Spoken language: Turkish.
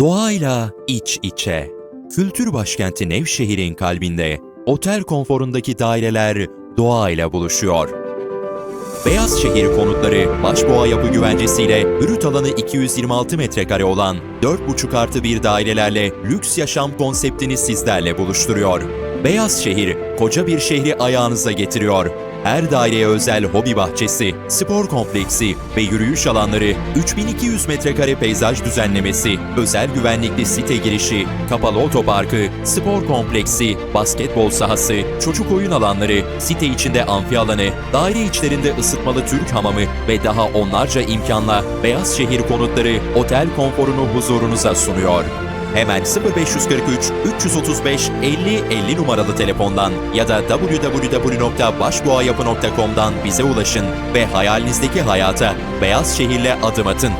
Doğayla iç içe. Kültür başkenti Nevşehir'in kalbinde otel konforundaki daireler doğayla buluşuyor. Beyaz Şehir konutları Başboğa yapı güvencesiyle brüt alanı 226 metrekare olan 4,5 artı bir dairelerle lüks yaşam konseptini sizlerle buluşturuyor. Beyaz Şehir, koca bir şehri ayağınıza getiriyor. Her daireye özel hobi bahçesi, spor kompleksi ve yürüyüş alanları, 3200 metrekare peyzaj düzenlemesi, özel güvenlikli site girişi, kapalı otoparkı, spor kompleksi, basketbol sahası, çocuk oyun alanları, site içinde amfi alanı, daire içlerinde ısıtmalı Türk hamamı ve daha onlarca imkanla Beyaz Şehir konutları otel konforunu huzurunuza sunuyor. Hemen 0543 335 50 50 numaralı telefondan ya da www.başboğayapı.com'dan bize ulaşın ve hayalinizdeki hayata beyaz şehirle adım atın.